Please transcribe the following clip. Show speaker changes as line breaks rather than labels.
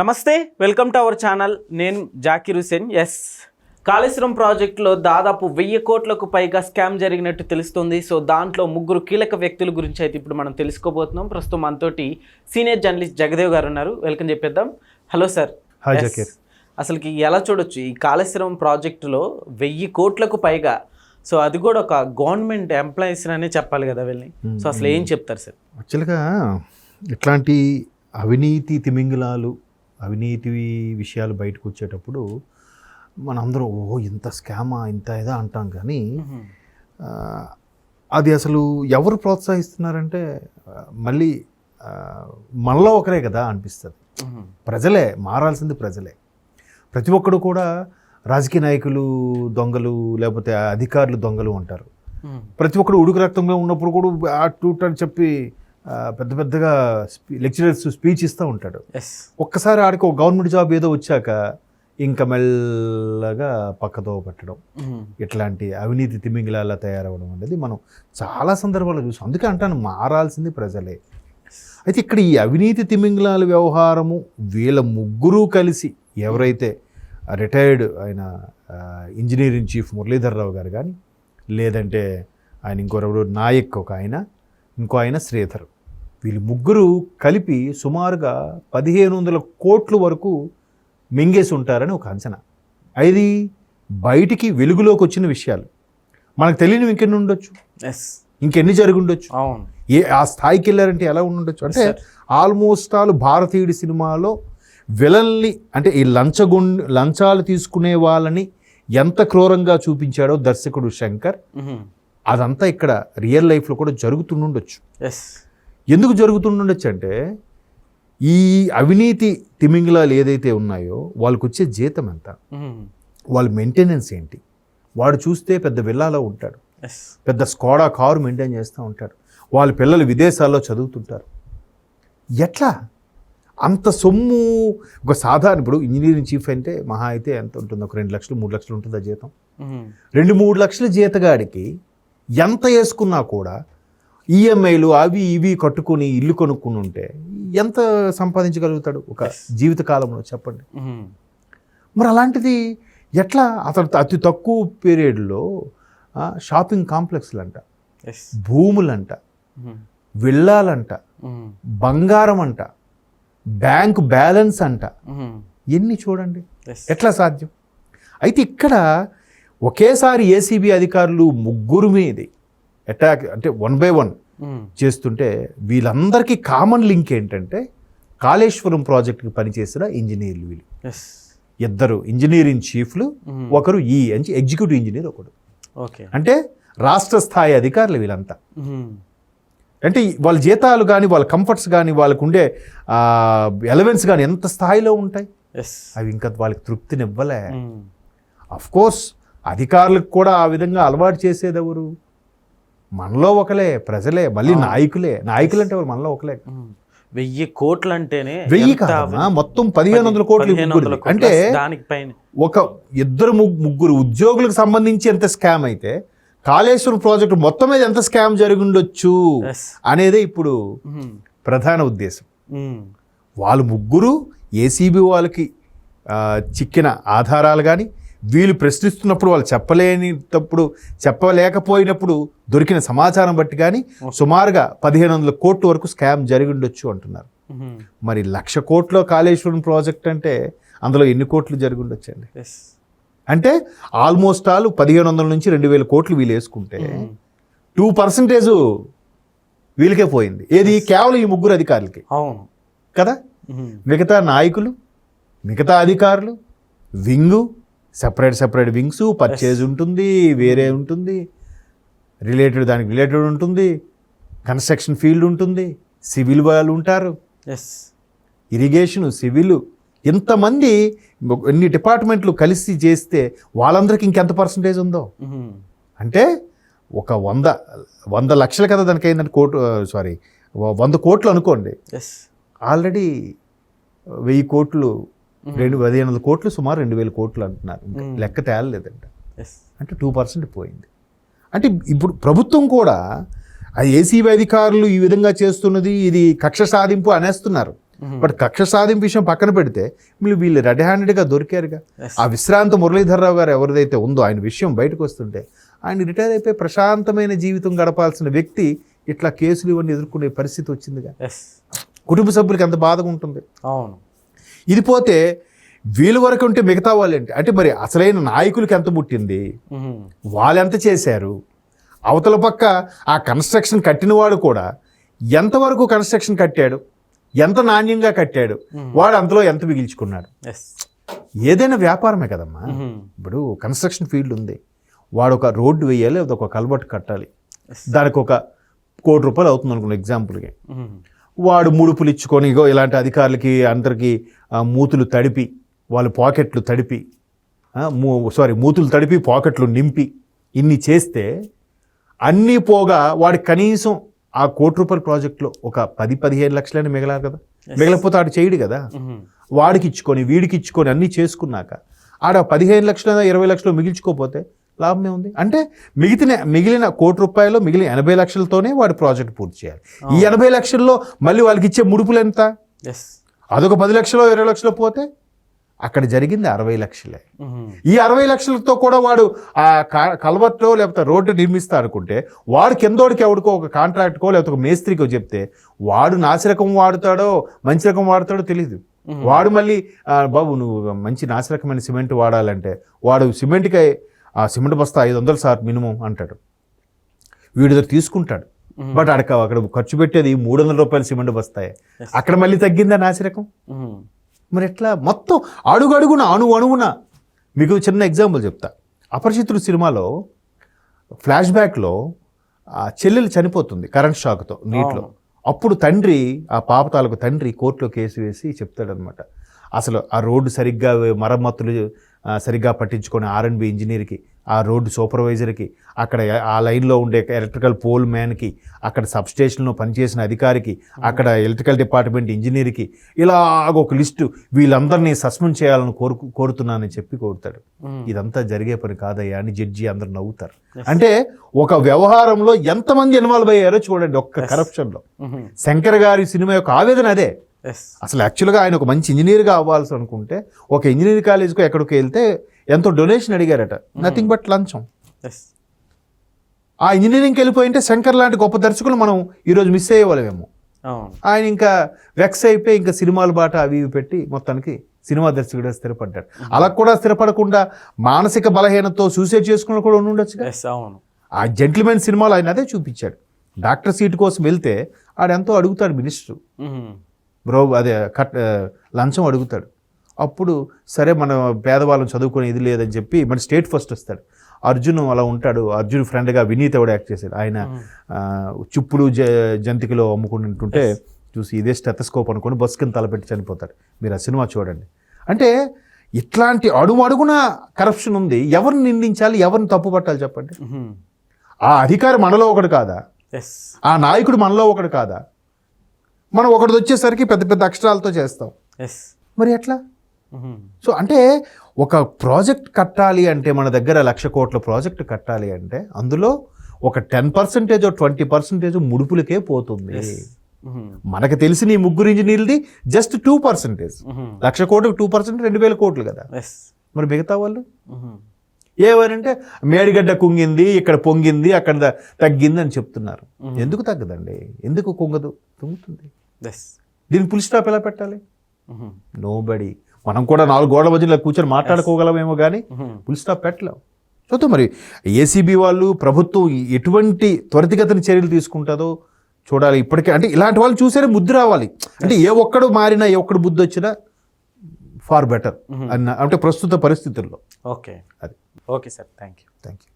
నమస్తే welcome to our channel. నేను Zakir Hussain. Yes Kaleshwaram ప్రాజెక్టులో దాదాపు వెయ్యి కోట్లకు పైగా స్కామ్ జరిగినట్టు తెలుస్తుంది. సో దాంట్లో ముగ్గురు కీలక వ్యక్తుల గురించి అయితే ఇప్పుడు మనం తెలుసుకోబోతున్నాం. ప్రస్తుతం మనతోటి సీనియర్ జర్నలిస్ట్ జగదేవ్ గారు ఉన్నారు. వెల్కమ్ చెప్పేద్దాం. హలో సార్ అసలుకి ఎలా చూడొచ్చు? ఈ కాళేశ్వరం ప్రాజెక్టులో వెయ్యి కోట్లకు పైగా సో అది కూడా ఒక గవర్నమెంట్ ఎంప్లాయీస్ అనే చెప్పాలి కదా వెళ్ళి సో అసలు ఏం చెప్తారు సార్
యాక్చువల్గా ఇట్లాంటి అవినీతి తిమింగిలాలు అవినీతి విషయాలు బయటకు వచ్చేటప్పుడు మనందరం ఓ ఇంత స్కామా ఇంత ఇదా అంటాం కానీ అది అసలు ఎవరు ప్రోత్సహిస్తున్నారంటే మళ్ళీ మనలో ఒకరే కదా అనిపిస్తుంది. ప్రజలే మారాల్సింది ప్రజలే. ప్రతి ఒక్కడు కూడా రాజకీయ నాయకులు దొంగలు లేకపోతే అధికారులు దొంగలు అంటారు ప్రతి ఒక్కడు ఉడుకు రక్తంలో ఉన్నప్పుడు కూడా టూట్ అని చెప్పి పెద్ద పెద్దగా లెక్చరర్స్ స్పీచ్ ఇస్తూ ఉంటాడు.
ఎస్
ఒక్కసారి ఆడికి ఒక గవర్నమెంట్ జాబ్ ఏదో వచ్చాక ఇంకా మెల్లగా పక్కతో పెట్టడం. ఇట్లాంటి అవినీతి తిమింగిలాలా తయారవడం అనేది మనం చాలా సందర్భాల్లో చూసాం. అందుకే అంటాను మారాల్సింది ప్రజలే. అయితే ఇక్కడ ఈ అవినీతి తిమింగిలాల వ్యవహారము వీళ్ళ ముగ్గురు కలిసి ఎవరైతే రిటైర్డ్ ఆయన ఇంజనీరింగ్ చీఫ్ మురళీధర్ రావు గారు కానీ లేదంటే ఆయన ఇంకొకరు నాయక్ ఒక ఆయన ఇంకో ఆయన శ్రీధర్. వీళ్ళు ముగ్గురు కలిపి సుమారుగా పదిహేను వందల కోట్ల వరకు మింగేసి ఉంటారని ఒక అంచనా. అది బయటికి వెలుగులోకి వచ్చిన విషయాలు. మనకు తెలియనివి ఇంకెన్ని ఉండొచ్చు?
ఎస్
ఇంకెన్ని జరిగి ఉండొచ్చు?
అవును.
ఏ ఆ స్థాయికి వెళ్ళారంటే ఎలా ఉండొచ్చు అంటే. ఆల్మోస్ట్ ఆల్ భారతీయుడి సినిమాలో విలన్ని అంటే ఈ లంచగుం లంచాలు తీసుకునే వాళ్ళని ఎంత క్రూరంగా చూపించాడో దర్శకుడు శంకర్. అదంతా ఇక్కడ రియల్ లైఫ్లో కూడా జరుగుతుండొచ్చు
ఎస్
ఎందుకు జరుగుతుండొచ్చు అంటే ఈ అవినీతి తిమింగిలాలు ఏదైతే ఉన్నాయో వాళ్ళకు వచ్చే జీతం ఎంత? వాళ్ళ మెయింటెనెన్స్ ఏంటి? వాడు చూస్తే పెద్ద విల్లాలో ఉంటాడు. పెద్ద స్కోడా కారు మెయింటైన్ చేస్తూ ఉంటాడు. వాళ్ళ పిల్లలు విదేశాల్లో చదువుతుంటారు. ఎట్లా? అంత సొమ్ము ఒక సాధారణ ఇప్పుడు ఇంజనీరింగ్ చీఫ్ అంటే మహా అయితే ఎంత ఉంటుంది? ఒక రెండు లక్షలు మూడు లక్షలు ఉంటుంది జీతం? రెండు మూడు లక్షల జీతగాడికి ఎంత వేసుకున్నా కూడా ఈఎంఐలు అవి ఇవి కట్టుకొని ఇల్లు కొనుక్కుని ఉంటే ఎంత సంపాదించగలుగుతాడు ఒక జీవిత కాలంలో చెప్పండి? మరి అలాంటిది ఎట్లా? అతను అతి తక్కువ పీరియడ్లో షాపింగ్ కాంప్లెక్స్లు అంట
ఎస్
భూములంట విల్లాలంట బంగారం అంట బ్యాంక్ బ్యాలెన్స్ అంట ఎన్ని చూడండి? ఎట్లా సాధ్యం? అయితే ఇక్కడ ఒకేసారి ఏసీబీ అధికారులు ముగ్గురు మీది అటాక్ అంటే వన్ బై వన్ చేస్తుంటే వీళ్ళందరికీ కామన్ లింక్ ఏంటంటే కాళేశ్వరం ప్రాజెక్టుకి పనిచేసిన ఇంజనీర్లు వీళ్ళు. ఇద్దరు ఇంజనీరింగ్ చీఫ్లు ఒకరు ఈ అని ఎగ్జిక్యూటివ్ ఇంజనీర్ ఒకడు.
ఓకే
అంటే రాష్ట్ర స్థాయి అధికారులు వీళ్ళంతా. అంటే వాళ్ళ జీతాలు కానీ వాళ్ళ కంఫర్ట్స్ కానీ వాళ్ళకు ఉండే ఎలవెన్స్ కానీ ఎంత స్థాయిలో ఉంటాయి? అవి ఇంకా వాళ్ళకి తృప్తినివ్వలే. అఫ్ కోర్స్ అధికారులకు కూడా ఆ విధంగా అలవాటు చేసేది ఎవరు మనలో ఒకలే ప్రజలే మళ్ళీ నాయకులే. నాయకులు అంటే మనలో ఒకలే.
వెయ్యి కోట్లు అంటేనే
వెయ్యి? కాదమ్మా మొత్తం పదిహేను వందల కోట్లు. అంటే ఒక ఇద్దరు ముగ్- ముగ్గురు ఉద్యోగులకు సంబంధించి ఎంత స్కామ్ అయితే కాళేశ్వరం ప్రాజెక్టు మొత్తం మీద ఎంత స్కామ్ జరిగి ఉండొచ్చు
ఎస్.
అనేదే ఇప్పుడు ప్రధాన ఉద్దేశం. వాళ్ళు ముగ్గురు ఏసీబీ వాళ్ళకి చిక్కిన ఆధారాలు కానీ వీళ్ళు ప్రశ్నిస్తున్నప్పుడు వాళ్ళు చెప్పలేనిటప్పుడు చెప్పలేకపోయినప్పుడు దొరికిన సమాచారం బట్టి కానీ సుమారుగా పదిహేను వందల కోట్ల వరకు స్కామ్ జరిగి ఉండొచ్చు అంటున్నారు మరి లక్ష కోట్ల కాళేశ్వరం ప్రాజెక్ట్ అంటే అందులో ఎన్ని కోట్లు జరిగి ఉండొచ్చండి అంటే ఆల్మోస్ట్ ఆల్ పదిహేను వందల నుంచి రెండు వేల కోట్లు వీళ్ళు వేసుకుంటే టూ పర్సంటేజ్ వీళ్ళకే పోయింది. ఏది కేవలం ఈ ముగ్గురు అధికారులకి.
అవును.
కదా? మిగతా నాయకులు మిగతా అధికారులు wing separate separate wings purchase ఉంటుంది వేరే ఉంటుంది. రిలేటెడ్ దానికి రిలేటెడ్ ఉంటుంది. కన్స్ట్రక్షన్ ఫీల్డ్ ఉంటుంది. సివిల్ వాళ్ళు ఉంటారు.
ఎస్
ఇరిగేషను సివిల్ ఇంతమంది ఎన్ని డిపార్ట్మెంట్లు కలిసి చేస్తే వాళ్ళందరికీ ఇంకెంత పర్సంటేజ్ ఉందో? అంటే ఒక వంద వంద లక్షల కదా దానికి అయిందంటే కోటు సారీ వంద కోట్లు అనుకోండి.
ఎస్
ఆల్రెడీ వెయ్యి కోట్లు రెండు పదిహేను వందల కోట్లు సుమారు రెండు వేల కోట్లు అంటున్నారు. లెక్క తేలలేదంట. అంటే టూ పర్సెంట్ పోయింది. అంటే ఇప్పుడు ప్రభుత్వం కూడా ఆ ఏసీబీ అధికారులు ఈ విధంగా చేస్తున్నది ఇది కక్ష సాధింపు అనేస్తున్నారు. బట్ కక్ష సాధింపు విషయం పక్కన పెడితే వీళ్ళు వీళ్ళు రెడ్ హ్యాండెడ్గా దొరికారుగా. ఆ విశ్రాంత మురళీధర్రావు గారు ఎవరిదైతే ఉందో ఆయన విషయం బయటకు వస్తుంటే ఆయన రిటైర్ అయిపోయి ప్రశాంతమైన జీవితం గడపాల్సిన వ్యక్తి ఇట్లా కేసులు ఇవన్నీ ఎదుర్కొనే పరిస్థితి వచ్చిందిగా. కుటుంబ సభ్యులకి ఎంత బాధగా ఉంటుంది.
అవును.
ఇది పోతే వీళ్ళ వరకు ఉంటే మిగతా వాళ్ళు ఏంటి అంటే మరి అసలైన నాయకులకి ఎంత ముట్టింది?
మ్మ్.
వాళ్ళు ఎంత చేశారు? అవతల పక్క ఆ కన్స్ట్రక్షన్ కట్టినవాడు కూడా ఎంతవరకు కన్స్ట్రక్షన్ కట్టాడు? ఎంత నాణ్యంగా కట్టాడు? వాడు అంతలో ఎంత మిగిల్చుకున్నాడు? ఏదైనా వ్యాపారమే కదమ్మా.
మ్మ్.
ఇప్పుడు కన్స్ట్రక్షన్ ఫీల్డ్ ఉంది. వాడు ఒక రోడ్డు వేయాలి లేదా ఒక కల్వర్ట్ కట్టాలి. దానికి ఒక కోటి రూపాయలు అవుతుంది అనుకున్న ఎగ్జాంపుల్కి
మ్మ్.
వాడు ముడుపులు ఇచ్చుకొని ఇగో ఇలాంటి అధికారులకి అందరికీ మూతులు తడిపి వాళ్ళ పాకెట్లు తడిపి సారీ మూతులు తడిపి పాకెట్లు నింపి ఇన్ని చేస్తే అన్నీ పోగా వాడి కనీసం ఆ కోటి రూపాయల ప్రాజెక్టులో ఒక పది పదిహేను లక్షలైనా మిగలారు కదా. మిగలకపోతే ఆడు చేయడు కదా. వాడికి ఇచ్చుకొని వీడికి ఇచ్చుకొని అన్నీ చేసుకున్నాక ఆడ పదిహేను లక్షల ఇరవై లక్షలు మిగిల్చుకోపోతే లాభమే ఉంది. అంటే మిగిలిన మిగిలిన కోటి రూపాయలు మిగిలిన ఎనభై లక్షలతోనే వాడి ప్రాజెక్ట్ పూర్తి చేయాలి. ఈ ఎనభై లక్షల్లో మళ్ళీ వాళ్ళకి ఇచ్చే ముడుపులు ఎంత?
ఎస్
అదొక పది లక్షలు ఇరవై లక్షలు పోతే అక్కడ జరిగింది అరవై లక్షలే. ఈ అరవై లక్షలతో కూడా వాడు ఆ క- కలవట్లో లేకపోతే రోడ్డు నిర్మిస్తా అనుకుంటే వాడు కిందోడికి ఎవడికో ఒక కాంట్రాక్ట్కో లేకపోతే ఒక మేస్త్రికో చెప్తే వాడు నాసిరకం వాడుతాడో మంచి రకం వాడతాడో తెలియదు వాడు మళ్ళీ "ఆ, బాబు నువ్వు మంచి నాసిరకమైన సిమెంట్ వాడాలంటే వాడు సిమెంట్కి ఆ సిమెంట్ బస్తా ఐదు వందలు సార్ మినిమం అంటాడు. వీడి దగ్గర తీసుకుంటాడు బట్ అక్కడ అక్కడ ఖర్చు పెట్టేది మూడు వందల రూపాయల సిమెంట్ బస్తాయే. అక్కడ మళ్ళీ తగ్గిందా నాసిరకం?
మ్మ్.
మరి ఎట్లా? మొత్తం అడుగు అడుగున అణు అణువున. మీకు చిన్న ఎగ్జాంపుల్ చెప్తా. అపరిచితుడు సినిమాలో ఫ్లాష్ బ్యాక్లో ఆ చెల్లెలు చనిపోతుంది కరెంట్ షాక్తో నీటిలో. అప్పుడు తండ్రి ఆ పాప తాలూకు తండ్రి కోర్టులో కేసు వేసి చెప్తాడనమాట అసలు ఆ రోడ్డు సరిగ్గా మరమ్మతులు సరిగ్గా పట్టించుకొని ఆర్ఎన్బి ఇంజనీర్కి ఆ రోడ్డు సూపర్వైజర్కి అక్కడ ఆ లైన్లో ఉండే ఎలక్ట్రికల్ పోల్ మ్యాన్కి అక్కడ సబ్స్టేషన్లో పనిచేసిన అధికారికి అక్కడ ఎలక్ట్రికల్ డిపార్ట్మెంట్ ఇంజనీర్కి ఇలాగ ఒక లిస్టు వీళ్ళందరినీ సస్పెండ్ చేయాలని కోరు కోరుతున్నానని చెప్పి కోరుతాడు. ఇదంతా జరిగే పని కాదయ్యా అని జడ్జి అందరు నవ్వుతారు. అంటే ఒక వ్యవహారంలో ఎంతమంది ఇన్వాల్వ్ అయ్యారో చూడండి ఒక్క కరప్షన్లో. శంకర్ గారి సినిమా యొక్క ఆవేదన అదే. అసలు యాక్చువల్గా ఆయన ఒక మంచి ఇంజనీర్గా అవ్వాల్సి అనుకుంటే ఒక ఇంజనీర్ కాలేజ్కి ఎక్కడికి వెళ్తే ఎంతో డొనేషన్ అడిగారట. నథింగ్ బట్ లంచం. ఆ ఇంజనీరింగ్కి వెళ్ళిపోయింటే శంకర్ లాంటి గొప్ప దర్శకులు మనం ఈరోజు మిస్ అయ్యేవాళ్ళమేమో. ఆయన ఇంకా వెక్స్ అయిపోయి ఇంకా సినిమాల బాట అవి ఇవి పెట్టి మొత్తానికి సినిమా దర్శకుడిగా స్థిరపడ్డాడు. అలా కూడా స్థిరపడకుండా మానసిక బలహీనతో సూసైడ్ చేసుకున్న కూడా ఉండి ఉండొచ్చుగా
ఎస్ అవును.
ఆ జెంటిల్మెన్ సినిమాలో ఆయన అదే చూపించాడు. డాక్టర్ సీట్ కోసం వెళ్తే ఆడెంతో అడుగుతాడు మినిస్టర్. బ్రో అదే కట్ లంచం అడుగుతాడు. అప్పుడు సరే మన పేదవాళ్ళని చదువుకునే ఇది లేదని చెప్పి మన స్టేట్ ఫస్ట్ వస్తాడు. అర్జున్ అలా ఉంటాడు. అర్జున్ ఫ్రెండ్గా వినీత్ ఎవడు యాక్ట్ చేశాడు. ఆయన చుప్పులు జ జంతికలో అమ్ముకుంటుంటే చూసి ఇదే స్టెతస్కోప్ అనుకొని బస్ కింద తలపెట్టి చనిపోతాడు. మీరు ఆ సినిమా చూడండి. అంటే ఇట్లాంటి అడుగు అడుగున కరప్షన్ ఉంది. ఎవరిని నిందించాలి? ఎవరిని తప్పు పట్టాలి చెప్పండి. ఆ అధికారి మనలో ఒకడు కాదా?
ఎస్
ఆ నాయకుడు మనలో ఒకడు కాదా? మనం ఒకటి వచ్చేసరికి పెద్ద పెద్ద అక్షరాలతో చేస్తాం.
ఎస్
మరి ఎట్లా. సో అంటే ఒక ప్రాజెక్ట్ కట్టాలి అంటే మన దగ్గర లక్ష కోట్ల ప్రాజెక్ట్ కట్టాలి అంటే అందులో ఒక టెన్ పర్సెంటేజ్ ట్వంటీ పర్సెంటేజ్ ముడుపులకే పోతుంది. మనకు తెలిసిన ఈ ముగ్గురు ఇంజనీర్ది జస్ట్ టూ పర్సెంటేజ్. లక్ష కోట్లకు టూ పర్సెంట్ రెండు వేల కోట్లు కదా. మరి మిగతా వాళ్ళు. ఏమనంటే మేడిగడ్డ కుంగింది ఇక్కడ పొంగింది అక్కడ తగ్గింది అని చెప్తున్నారు. ఎందుకు తగ్గదండి? ఎందుకు కుంగదు? తుంగుతుంది.
ఎస్
దీని పుల్ స్టాప్ ఎలా పెట్టాలి. నో బడి మనం కూడా నాలుగు గోడల మధ్యలో కూర్చొని మాట్లాడుకోగలమేమో కానీ. ఫుల్ స్టాప్ పెట్టలేం. చూద్దాం మరి ఏసీబీ వాళ్ళు ప్రభుత్వం ఎటువంటి త్వరితగతిన చర్యలు తీసుకుంటుందో చూడాలి ఇప్పటికే. అంటే ఇలాంటి వాళ్ళు చూసేనే బుద్ధి రావాలి. అంటే ఏ ఒక్కడు మారినా ఏ ఒక్కడు బుద్ధి వచ్చినా ఫార్ బెటర్ అన్న అంటే ప్రస్తుత పరిస్థితుల్లో.
ఓకే
అది.
Okay sir thank you
thank you